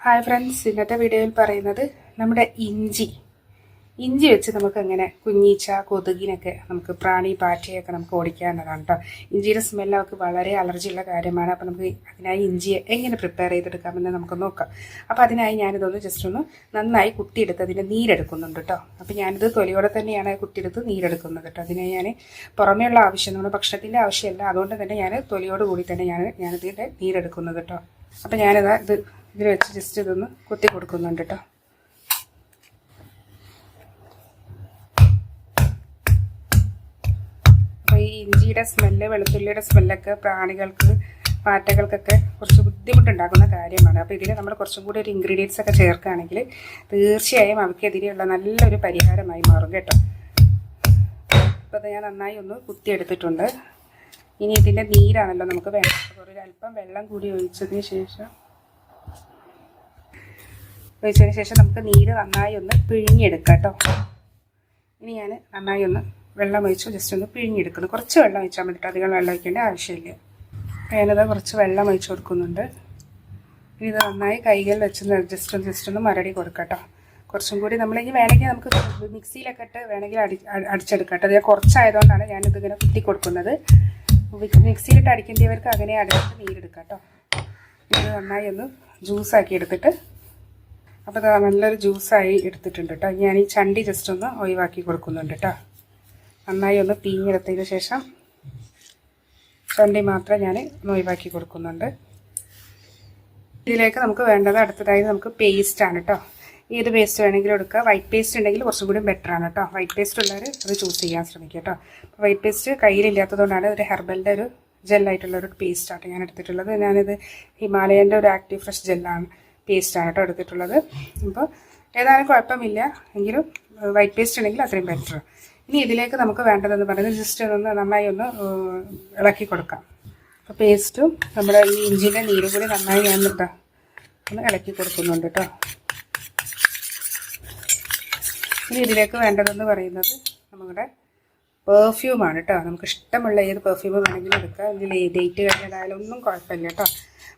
Hi friends ഇന്നത്തെ വീഡിയോയിൽ പറയുന്നത് നമ്മുടെ ഇഞ്ചി. ഇഞ്ചി വെച്ച് നമുക്ക് എങ്ങനെ കുഞ്ഞീച്ച കൊതുകിനൊക്കെ നമുക്ക് പ്രാണി പാറ്റയൊക്കെ നമുക്ക് ഓടിക്കാവുന്നതാണ് കേട്ടോ ഇഞ്ചിയുടെ സ്മെല്ല് അവർക്ക് വളരെ അലർജിയുള്ള കാര്യമാണ്. അപ്പോൾ നമുക്ക് അതിനായി ഇഞ്ചിയെ എങ്ങനെ പ്രിപ്പയർ ചെയ്തെടുക്കാമെന്ന് നമുക്ക് നോക്കാം. അപ്പോൾ അതിനായി ഞാനിതൊന്ന് ജസ്റ്റ് ഒന്ന് നന്നായി കുത്തിയെടുത്ത് അതിന്റെ നീരെടുക്കുന്നുണ്ട് കേട്ടോ അപ്പോൾ ഞാനിത് തൊലിയോടെ തന്നെയാണ് കുത്തിയെടുത്ത് നീരെടുക്കുന്നത് കേട്ടോ അതിനായി ഞാൻ പുറമേയുള്ള ആവശ്യം നമ്മുടെ ഭക്ഷണത്തിന്റെ ആവശ്യമല്ല. അതുകൊണ്ട് തന്നെ ഞാൻ തൊലിയോട് കൂടി തന്നെ ഞാൻ ഞാനിതിന്റെ നീരെടുക്കുന്നത് കേട്ടോ അപ്പോൾ ഞാനിതാ ഇത് ഇതിൽ വെച്ച് ജസ്റ്റ് ഇതൊന്ന് കുത്തി കൊടുക്കുന്നുണ്ട് കേട്ടോ ഈ ഇഞ്ചിയുടെ സ്മെല്ല് വെളുത്തുള്ളിയുടെ സ്മെല്ലൊക്കെ പ്രാണികൾക്ക് പാറ്റകൾക്കൊക്കെ കുറച്ച് ബുദ്ധിമുട്ടുണ്ടാക്കുന്ന കാര്യമാണ്. അപ്പോൾ ഇതിൽ നമ്മൾ കുറച്ചും കൂടി ഒരു ഇൻഗ്രീഡിയൻസ് ഒക്കെ ചേർക്കുകയാണെങ്കിൽ തീർച്ചയായും അവയ്ക്കെതിരെയുള്ള നല്ലൊരു പരിഹാരമായി മാറും കേട്ടോ. അപ്പോൾ ഞാൻ നന്നായി ഒന്ന് കുത്തിയെടുത്തിട്ടുണ്ട്. ഇനി ഇതിന്റെ നീരാണല്ലോ നമുക്ക് വേണ്ടത്. ഒരു അല്പം വെള്ളം കൂടി ഒഴിച്ചതിന് ശേഷം ഒഴിച്ചതിന് ശേഷം നമുക്ക് നീര് നന്നായി ഒന്ന് പിഴിഞ്ഞെടുക്കാം കേട്ടോ. ഇനി ഞാൻ നന്നായി ഒന്ന് വെള്ളം ഒഴിച്ച് ജസ്റ്റ് ഒന്ന് പിഴിഞ്ഞെടുക്കുന്നു. കുറച്ച് വെള്ളം ഒഴിച്ചാൽ മതി അധികം വെള്ളം ഒഴിക്കേണ്ട ആവശ്യമില്ല. ഞാനത് കുറച്ച് വെള്ളം ഒഴിച്ച് കൊടുക്കുന്നുണ്ട്. ഇനി ഇത് നന്നായി കൈകൾ വെച്ച് ജസ്റ്റ് ഒന്ന് ജസ്റ്റ് ഒന്ന് മരടി കൊടുക്കാം കേട്ടോ. കുറച്ചും കൂടി നമ്മളിനി വേണമെങ്കിൽ നമുക്ക് മിക്സിയിലൊക്കെ ഇട്ട് വേണമെങ്കിൽ അടി അടിച്ചെടുക്കാം കേട്ടോ. അത് കുറച്ചായതുകൊണ്ടാണ് ഞാനിതിങ്ങനെ കുത്തി കൊടുക്കുന്നത്. മിക്സിയിലിട്ട് അടിക്കേണ്ടവർക്ക് അങ്ങനെ അടിച്ചിട്ട് നീരെടുക്കാം കേട്ടോ. ഇത് നന്നായി ഒന്ന് ജ്യൂസാക്കി എടുത്തിട്ട് അപ്പോൾ ഇതാ നല്ലൊരു ജ്യൂസായി എടുത്തിട്ടുണ്ട് കേട്ടോ ഞാൻ ഈ ചണ്ടി ജസ്റ്റ് ഒന്ന് ഒഴിവാക്കി കൊടുക്കുന്നുണ്ട് കേട്ടോ നന്നായി ഒന്ന് പീഞ്ഞെടുത്തതിന് ശേഷം ചണ്ടി മാത്രം ഞാൻ ഒന്ന് ഒഴിവാക്കി കൊടുക്കുന്നുണ്ട്. ഇതിലേക്ക് നമുക്ക് വേണ്ടത് അടുത്തതായി നമുക്ക് പേസ്റ്റ് ആണ് കേട്ടോ ഏത് പേസ്റ്റ് വേണമെങ്കിലും എടുക്കുക വൈറ്റ് പേസ്റ്റ് ഉണ്ടെങ്കിൽ കുറച്ചും കൂടി ബെറ്റർ ആണ് കേട്ടോ വൈറ്റ് പേസ്റ്റ് ഉള്ളവർ അത് ചൂസ് ചെയ്യാൻ ശ്രമിക്കുക കേട്ടോ അപ്പോൾ വൈറ്റ് പേസ്റ്റ് കയ്യിലില്ലാത്തതുകൊണ്ടാണ് ഒരു ഹെർബലിന്റെ ഒരു ജെല്ലായിട്ടുള്ള ഒരു പേസ്റ്റാണ് ഞാൻ എടുത്തിട്ടുള്ളത്. ഞാനിത് ഹിമാലയന്റെ ഒരു ആക്റ്റീവ് ഫ്രഷ് ജെല്ലാണ് പേസ്റ്റാണ് എടുത്തിട്ടുള്ളത്. അപ്പോൾ ഏതായാലും കുഴപ്പമില്ല. എങ്കിലും വൈറ്റ് പേസ്റ്റ് ഉണ്ടെങ്കിൽ അത്രയും ബെറ്റർ ഇനി ഇതിലേക്ക് നമുക്ക് വേണ്ടതെന്ന് പറയുന്നത് ജസ്റ്റ് ഒന്ന് നന്നായി ഒന്ന് ഇളക്കി കൊടുക്കാം. അപ്പോൾ പേസ്റ്റും നമ്മുടെ ഈ ഇഞ്ചിന്റെ നീരും കൂടി നന്നായി ഞാൻ എന്താ ഒന്ന് ഇളക്കി കൊടുക്കുന്നുണ്ട് കേട്ടോ ഇനി ഇതിലേക്ക് വേണ്ടതെന്ന് പറയുന്നത് നമ്മുടെ പെർഫ്യൂമാണ് കേട്ടോ നമുക്ക് ഇഷ്ടമുള്ള ഏത് പെർഫ്യൂം വേണമെങ്കിലും എടുക്കാം. ഇതിൽ ഡേറ്റ് കഴിഞ്ഞതായാലും ഒന്നും കുഴപ്പമില്ല കേട്ടോ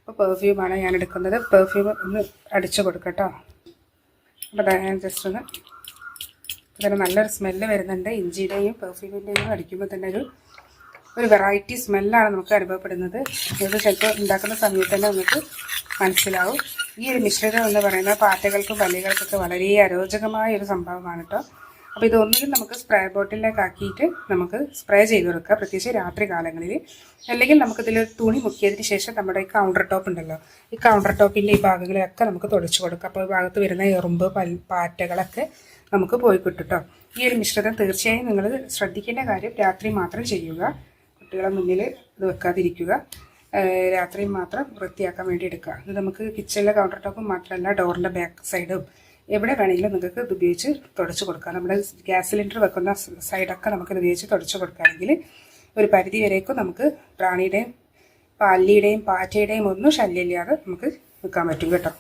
അപ്പോൾ പെർഫ്യൂമാണ് ഞാൻ എടുക്കുന്നത്. പെർഫ്യൂം ഒന്ന് അടിച്ചു കൊടുക്കട്ടോ. അപ്പോൾ ഞാൻ ജസ്റ്റ് ഒന്ന് അതിന് നല്ലൊരു സ്മെല്ല് വരുന്നുണ്ട്. ഇഞ്ചിയുടെയും പെർഫ്യൂമിന്റെയും അടിക്കുമ്പോൾ തന്നെ ഒരു ഒരു വെറൈറ്റി സ്മെല്ലാണ് നമുക്ക് അനുഭവപ്പെടുന്നത്. ഇത് ചിലപ്പോൾ ഉണ്ടാക്കുന്ന സമയത്ത് തന്നെ നമുക്ക് മനസ്സിലാവും. ഈ ഒരു മിശ്രിതം എന്ന് പറയുന്നത് പാറ്റകൾക്കും പല്ലികൾക്കൊക്കെ വളരെ അരോചകമായ ഒരു സംഭവമാണ് കേട്ടോ. അപ്പോൾ ഇതൊന്നുകിൽ നമുക്ക് സ്പ്രേ ബോട്ടിലേക്ക് ആക്കിയിട്ട് നമുക്ക് സ്പ്രേ ചെയ്ത് കൊടുക്കുക. പ്രത്യേകിച്ച് രാത്രി കാലങ്ങളിൽ. അല്ലെങ്കിൽ നമുക്കിതിൽ തുണി മുക്കിയതിന് ശേഷം നമ്മുടെ ഈ കൗണ്ടർ ടോപ്പ് ഉണ്ടല്ലോ. ഈ കൗണ്ടർ ടോപ്പിന്റെ ഈ ഭാഗങ്ങളെയൊക്കെ നമുക്ക് തുടച്ചു കൊടുക്കുക. അപ്പോൾ ഈ ഭാഗത്ത് വരുന്ന എറുമ്പ് പാറ്റകളൊക്കെ നമുക്ക് പോയി കിട്ടും കേട്ടോ ഈ ഒരു മിശ്രിതം തീർച്ചയായും നിങ്ങൾ ശ്രദ്ധിക്കേണ്ട കാര്യം രാത്രി മാത്രം ചെയ്യുക. കുട്ടികളെ മുന്നിൽ ഇത് വെക്കാതിരിക്കുക. രാത്രി മാത്രം വൃത്തിയാക്കാൻ വേണ്ടി എടുക്കുക. ഇത് നമുക്ക് കിച്ചണിലെ കൗണ്ടർ ടോപ്പും മാത്രമല്ല ഡോറിന്റെ ബാക്ക് സൈഡും എവിടെ വേണമെങ്കിലും നിങ്ങൾക്ക് ഇത് ഉപയോഗിച്ച് തുടച്ച് കൊടുക്കാം. നമ്മുടെ ഗ്യാസ് സിലിണ്ടർ വെക്കുന്ന സൈഡൊക്കെ നമുക്കിത് ഉപയോഗിച്ച് തുടച്ച് കൊടുക്കുകയാണെങ്കിൽ ഒരു പരിധി വരേക്കും നമുക്ക് പ്രാണിയുടെയും പല്ലിയുടെയും പാറ്റയുടെയും ഒന്നും ശല്യമില്ലാതെ നമുക്ക് നിൽക്കാൻ പറ്റും കേട്ടോ.